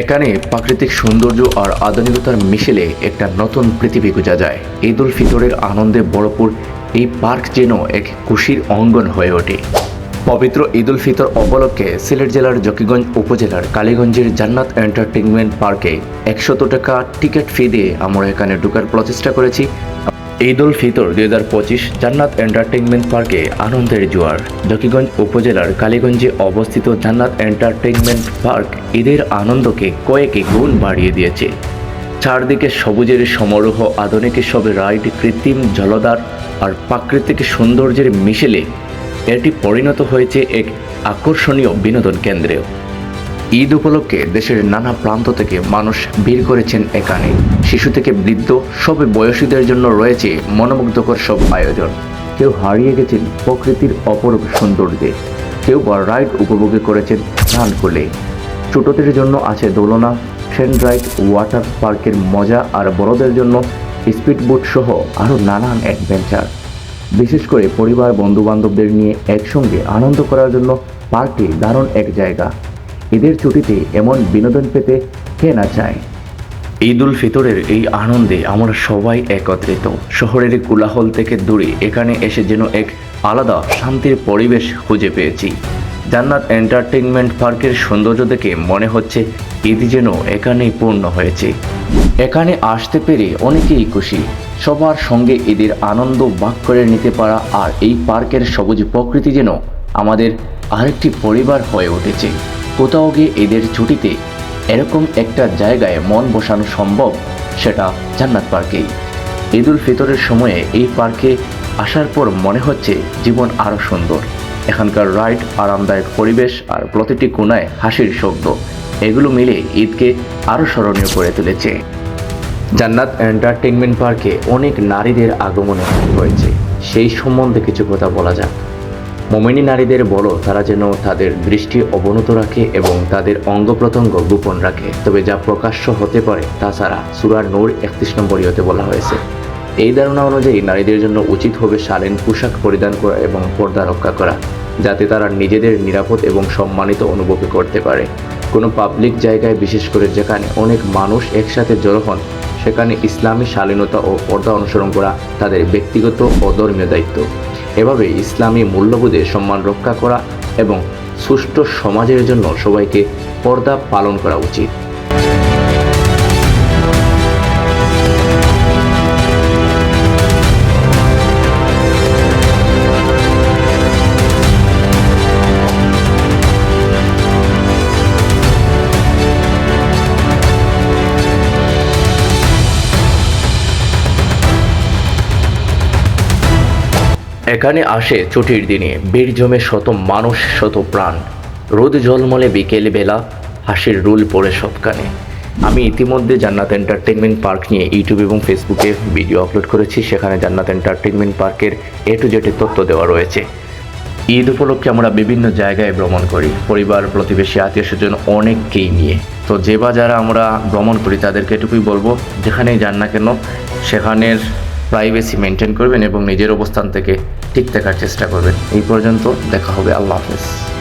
এখানে প্রাকৃতিক সৌন্দর্য আর আধুনিকতার মিশেলে একটা নতুন পৃথিবী খুঁজা যায়। ঈদ উল ফিতরের আনন্দে বড়পুর এই পার্ক যেন এক খুশির অঙ্গন হয়ে ওঠে। পবিত্র ঈদ উল ফিতর উপলক্ষে সিলেট জেলার জকিগঞ্জ উপজেলার কালীগঞ্জের জান্নাত এন্টারটেনমেন্ট পার্কে একশত টাকা টিকিট ফি দিয়ে আমরা এখানে ঢোকার প্রচেষ্টা করেছি। ঈদ উল ফিতর দুই হাজার পঁচিশ জান্নাত এন্টারটেইনমেন্ট পার্কে আনন্দের জোয়ার। জকিগঞ্জ উপজেলার কালীগঞ্জে অবস্থিত জান্নাত এন্টারটেইনমেন্ট পার্ক ঈদের আনন্দকে কয়েকে গুণ বাড়িয়ে দিয়েছে। চারদিকে সবুজের সমারোহ, আধুনিক সব রাইড, কৃত্রিম জলধার আর প্রাকৃতিক সৌন্দর্যের মিশেলে এটি পরিণত হয়েছে এক আকর্ষণীয় বিনোদন কেন্দ্রেও। ঈদ উপলক্ষে দেশের নানা প্রান্ত থেকে মানুষ ভিড় করেছেন এখানে। শিশু থেকে বৃদ্ধ, সব বয়সীদের জন্য রয়েছে মনোমুগ্ধকর সব আয়োজন। কেউ হারিয়ে গেছেন প্রকৃতির অপরূপ সৌন্দর্যে। কেউ বা রাইড উপভোগে করেছেন স্নান কোলে। ছোটদের জন্য আছে দোলনা ট্রেন রাইড ওয়াটার পার্কের মজা আর বড়দের জন্য স্পিড বোট সহ আরও নানান অ্যাডভেঞ্চার। বিশেষ করে পরিবার বন্ধু বান্ধবদের নিয়ে একসঙ্গে আনন্দ করার জন্য পার্কটি দারুণ এক জায়গা। ঈদের ছুটিতে এমন বিনোদন পেতে কে না চায়? ঈদ উল ফিতরের এই আনন্দে আমরা সবাই একত্রিত। শহরের কোলাহল থেকে দূরে এখানে এসে যেন এক আলাদা শান্তির পরিবেশ খুঁজে পেয়েছি। জান্নাত এন্টারটেইনমেন্ট পার্কের সৌন্দর্য দেখে মনে হচ্ছে ঈদ যেন এখানেই পূর্ণ হয়েছে। এখানে আসতে পেরে অনেকেই খুশি। সবার সঙ্গে ঈদের আনন্দ ভাগ করে নিতে পারা আর এই পার্কের সবুজ প্রকৃতি যেন আমাদের আরেকটি পরিবার হয়ে উঠেছে। কোথাও গিয়ে ঈদের ছুটিতে এরকম একটা জায়গায় মন বসানো সম্ভব সেটা জান্নাত পার্কেই ঈদ উল ফিতরের সময়ে এই পার্কে আসার পর মনে হচ্ছে জীবন আরও সুন্দর। এখানকার রাইড, আরামদায়ক পরিবেশ আর প্রতিটি কোনায় হাসির শব্দ, এগুলো মিলে ঈদকে আরও স্মরণীয় করে তুলেছে। জান্নাত এন্টারটেনমেন্ট পার্কে অনেক নারীদের আগমন হয়েছে। সেই সম্বন্ধে কিছু কথা বলা যাক। মোমেনি নারীদের বলো তারা যেন তাদের দৃষ্টি অবনত রাখে এবং তাদের অঙ্গ প্রত্যঙ্গ গোপন রাখে। তবে যা প্রকাশ্য হতে পারে তাছাড়া সুরার নূর একত্রিশ নম্বর ইয়তে বলা হয়েছে। এই ধারণা অনুযায়ী নারীদের জন্য উচিত হবে শালীন পোশাক পরিধান করা এবং পর্দা রক্ষা করা, যাতে তারা নিজেদের নিরাপদ এবং সম্মানিত অনুভব করতে পারে। কোনো পাবলিক জায়গায়, বিশেষ করে যেখানে অনেক মানুষ একসাথে জড়ো হন, সেখানে ইসলামী শালীনতা ও পর্দা অনুসরণ করা তাদের ব্যক্তিগত ও ধর্মীয় দায়িত্ব। এভাবে ইসলামী মূল্যবোধের সম্মান রক্ষা করা এবং সুষ্ঠু সমাজের জন্য সবাইকে পর্দা পালন করা উচিত। এখানে আসে ছুটির দিনে। বীর জমে শত মানুষ, শত প্রাণ। রোদ জলমলে বিকেল বেলা, হাসির রুল পড়ে সবখানে। আমি ইতিমধ্যে জান্নাত এন্টারটেনমেন্ট পার্ক নিয়ে ইউটিউব এবং ফেসবুকে ভিডিও আপলোড করেছি। সেখানে জান্নাত এন্টারটেনমেন্ট পার্কের এ টু জেটের তথ্য দেওয়া রয়েছে। ঈদ উপলক্ষে আমরা বিভিন্ন জায়গায় ভ্রমণ করি। পরিবার, প্রতিবেশী, আত্মীয় স্বজন অনেককেই নিয়ে। তো যে বা যারা আমরা ভ্রমণ করি, তাদেরকে এটুকুই বলব, যেখানেই যান না কেন, সেখানের প্রাইভেসি মেনটেন করবেন এবং নিজের অবস্থান থেকে ঠিক থাকার চেষ্টা করবেন। এই পর্যন্ত দেখা হবে। আল্লাহ হাফেজ।